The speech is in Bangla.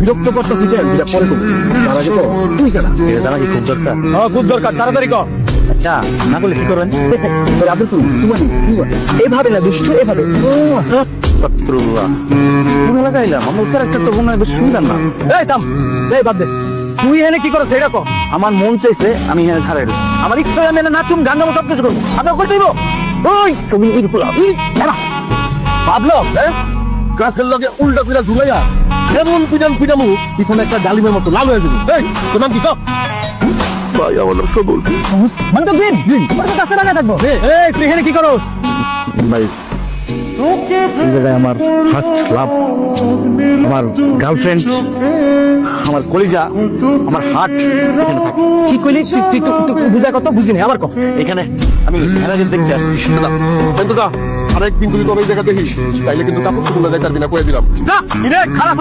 বিরক্ত করতেছি কেন? এটা পরে করব। তার আগে তো তুই কেনা এটা জানা কি খুব দরকার? হ্যাঁ খুব দরকার। তাড়াতাড়ি কর। আচ্ছা না করলে কি করবেন? তুমি তুমি এভাবে না দুষ্টু এভাবে। এলাকায় এলাম? আমার তো মনে হয় বেশ সুন্দর না। এই এই বাদ দে। তুই এনে কি করছ এটা কর। আমার মন চাইছে আমি এখানে খারাই আমার ইচ্ছা আমি এনে নাচুম গান গাবো সব কিছু করব। আপনার করে দিব। ওই তুমি ইরকুল ভাবলো হ্যাঁ? গাছের লগে উল্টা পিটা ঝুলাইয়া এমন পিটান পিটামু পিছনে একটা ডালিমের মতো লাল হয়ে যাবে। এই তোর নাম কি তো ভাই আমার নাম সবুজ। মানে তো গ্রিন গ্রিন। তোমার তো কাছে রাখা থাকব? এই তুই এখানে কি করস? ভাই এই জায়গায় আমার ফার্স্ট লাভ আমার গার্লফ্রেন্ড আমার কলিজা আমার হার্ট এখানে থাকে। কি কইলি? তুই তুই একটু বুঝা কত বুঝিনি আবার কো? এখানে আমি হেরাজেল দেখতে আসছি তো যা আরেকদিন তুই তবে এই জায়গা দেখিস? তাইলে কিন্তু কাপড় যাইতার বিনা কয়ে দিলাম। যা খারাপ